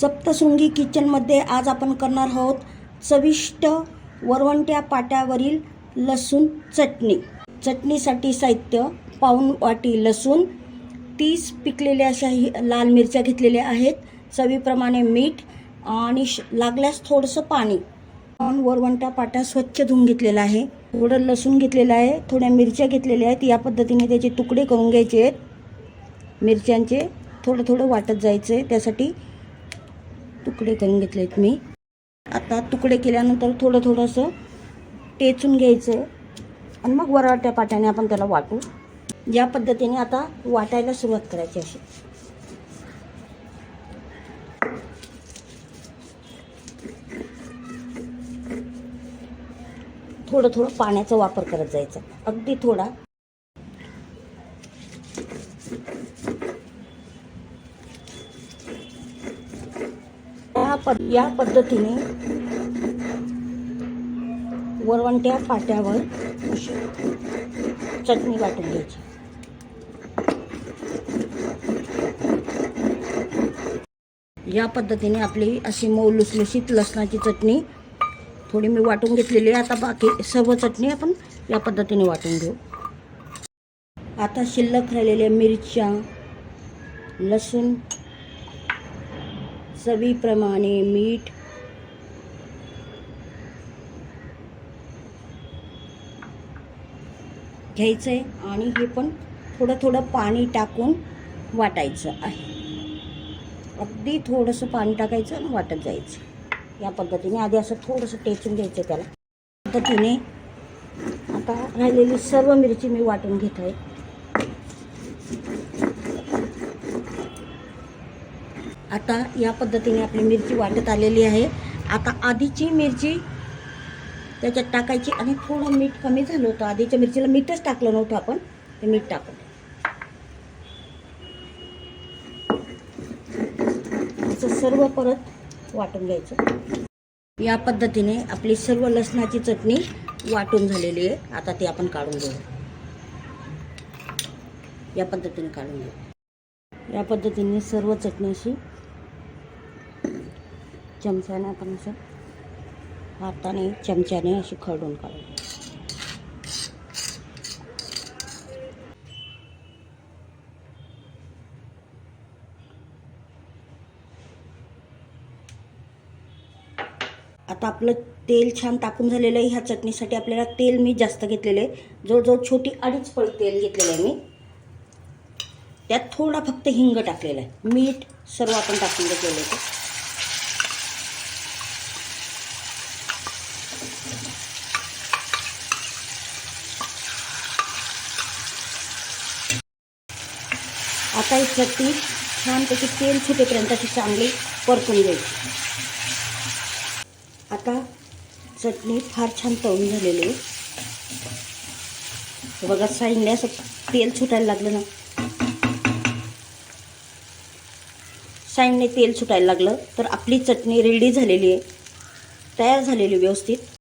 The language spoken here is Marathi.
सप्तशृंगी किचनमध्ये आज आपण करणार आहोत चविष्ट वरवंट्या पाट्यावरील लसूण चटणी. चटणीसाठी साहित्य पाऊण वाटी लसूण तीस पिकलेल्या अशा ही लाल मिरच्या घेतलेल्या आहेत. चवीप्रमाणे मीठ आणि श- लागल्यास थोडंसं पाणी. पाऊन वरवंटा पाटा स्वच्छ धुवून घेतलेला आहे. थोडं लसूण घेतलेलं आहे थोड्या मिरच्या घेतलेल्या आहेत. या पद्धतीने त्याचे तुकडे करून घ्यायचे आहेत. मिरच्यांचे थोडं थोडं वाटत जायचं आहे त्यासाठी तुकडे करून घेतले आहेत मी. आता तुकडे केल्यानंतर थोडं थोडंसं टेचून घ्यायचं आणि मग वराट्या पाट्याने आपण त्याला वाटू. या पद्धतीने आता वाटायला सुरुवात करायची अशी. थोडं थोडं पाण्याचा वापर करत जायचा. अगदी थोडा. पद या पद्धतीने वरवंट्या फाट्यावर अशी चटणी वाटून घ्यायची. या पद्धतीने आपली अशी मऊ लुसलुशीत लसणाची चटणी थोडी मी वाटून घेतलेली आहे. आता बाकी सर्व चटणी आपण या पद्धतीने वाटून घेऊ. आता शिल्लक राहिलेल्या मिरच्या लसूण चवीप्रमाणे मीठ. घ्यायचं आहे आणि हे पण थोडं थोडं पाणी टाकून वाटायचं आहे. अगदी थोडंसं पाणी टाकायचं आणि वाटत जायचं. या पद्धतीने आधी असं थोडंसं टेचून घ्यायचं त्याला. पद्धतीने आता राहिलेली सर्व मिरची मी वाटून घेत आहे आता या पद्धतीने आपली मिरची वाटत आलेली आहे. आता आधीची मिरची त्याच्यात टाकायची आणि थोडं मीठ कमी झालं होतं. आधीच्या मिरचीला मीठच टाकलं नव्हतं आपण. ते मीठ टाकून. असं सर्व परत वाटून घ्यायचं. या पद्धतीने आपली सर्व लसणाची चटणी वाटून झालेली आहे. आता ती आपण काढून घेऊ. या पद्धतीने काढून घेऊ. या पद्धतीने सर्व चटणी अशी चमच्याने आपण असं हाताने चमच्याने अशी खरडून काढू आता आपलं तेल छान टाकून झालेलं आहे. ह्या चटणीसाठी आपल्याला तेल मी जास्त घेतलेलं आहे. जवळजवळ छोटी अडीच पळी तेल घेतलेलं आहे मी. त्यात थोडा फक्त हिंग टाकलेला आहे. मीठ सर्व आपण टाकून घेतलेलं ते. आता ही चटणी छानपैकी तेल सुटेपर्यंत अशी चांगली परतून घ्यायची. आता चटणी फार छान तळून झालेली आहे. बघा साईडने असं तेल सुटायला लागलं ना. साईडने तेल सुटायला लागलं तर आपली चटणी रेडी झालेली आहे. तयार झालेली व्यवस्थित.